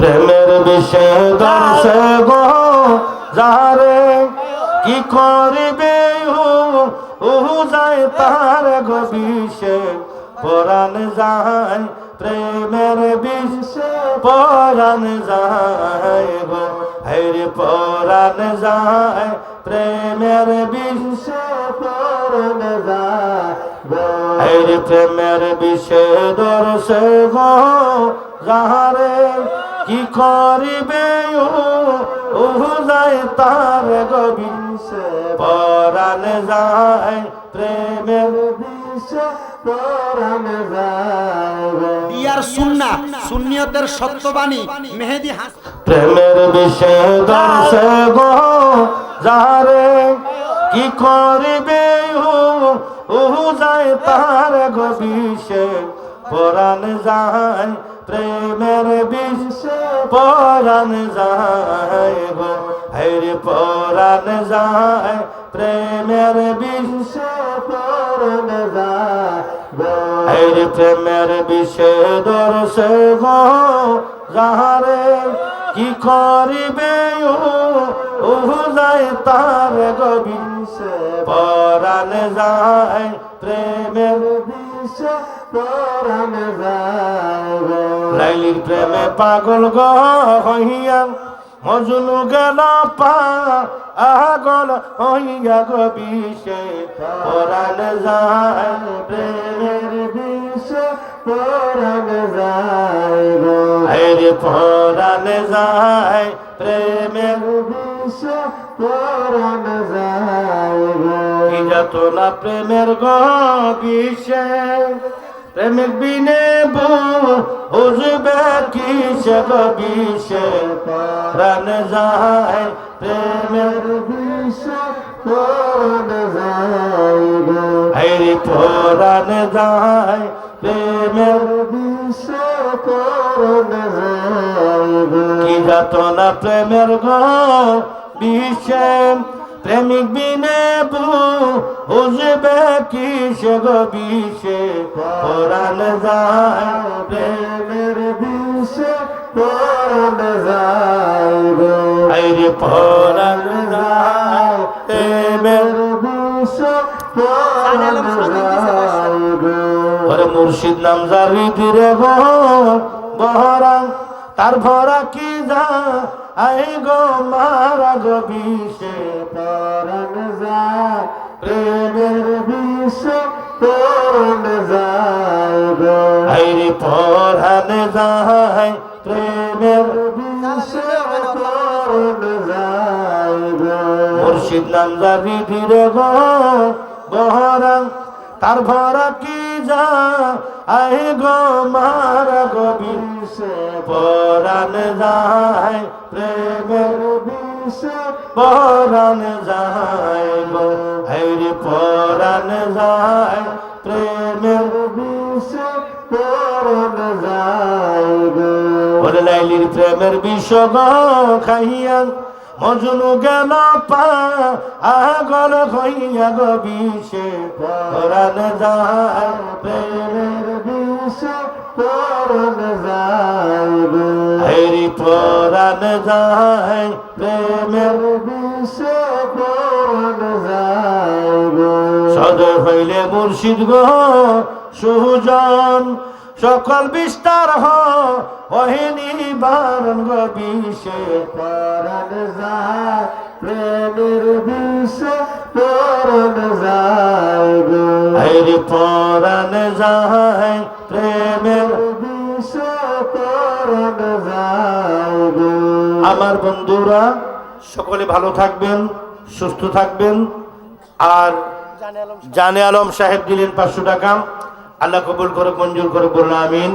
প্রেমের বিষয় দর্শে গো, যারে কি করিবে ও যায় তার গো বিষে, পরাণ যায় প্রেমের বিষে, পরাণ যায় গো। হরে পরাণ যায় প্রেমের বিষে, পরাণ যায় হরে প্রেমের বিষে দর্শে গো যাহারে কি করিবে যায় তার গবিষে পরাণ যায় প্রেমের বিষে পরাণ যায়। ইয়ার সুন্না সুন্নিয়তের সত্যবাণী মেহেদি হাস প্রেমের বিষে দর্শে গো যারে কি করিবে ও যায় তার গবিষে পরাণ যায় প্রেমের বিষে পরাণ যায় গো হরে পরাণ যায় প্রেমের বিষে পরাণ যায় হরে প্রেমের বিষে দর্শে গো, যাহারে কি করিবে ও যায় তার গবিষে পরাণ যায় প্রেমের বিষে পরাণ যায় লাইলির প্রেমে পাগল গো হইয়া, মজনু গেল পা আগল হইয়া গো বিষে। পরাণ যায় প্রেমের বিষে, পরাণ যায় আরে পরাণ যায় প্রেমের বিষে, পরাণ যায় যত না প্রেমের গো বিষে প্রেমিক বিনে বুঝবে কিসে গো বিষে প্রাণ যায়, প্রেমের বিষে হরি পরাণ যায়, প্রেমের বিষে কি যত প্রেমের গো বিষে? প্রেমিক বিনে বুঝবে কিসে গো বিষে? পরাণ যায়, প্রেমের পরাণ যায় গো আইরে পরাণ যায় প্রেমের বিষে পরাণ যায় গো। ওরে মুর্শিদ নাম জারি দিরে বহরাং তার ভরা কি যা? আই গো মারা গো বিষে পরাণ যায় প্রেমের বিষে পরাণ যায় গো। আইরে পরাণ যায় মুর্শিদ নাম জারি ধীরে গো বহরাং তার ভরা কি যা? আই গো মারা গো বিষে পরাণ যায় প্রেমের বিষে পরাণ যায় গো লাইলির প্রেমের বিষ গো খাইয়া মজনু গেল পা আগল হইয়া গো বিষে। পরাণ যায়, প্রেমের বিষে পরাণ যায় হরি পরাণ যায়, প্রেমের বিষে পরাণ যায়। গো সদয় হইলে মুর্শিদ গো সুজন। সকল বিস্তার হহিনী বারণ গো বিষে পরাণ যায় প্রেমের বিষে পরাণ যায় গো। হরি পরাণ যায় প্রেমের বিষে পরাণ যায় গো। আমার বন্ধুরা সকলে ভালো থাকবেন সুস্থ থাকবেন আর জানে আলম সাহেব দিলেন পাঁচশো টাকা। আল্লাহ কবুল করে মঞ্জুর করে বললাম আমিন।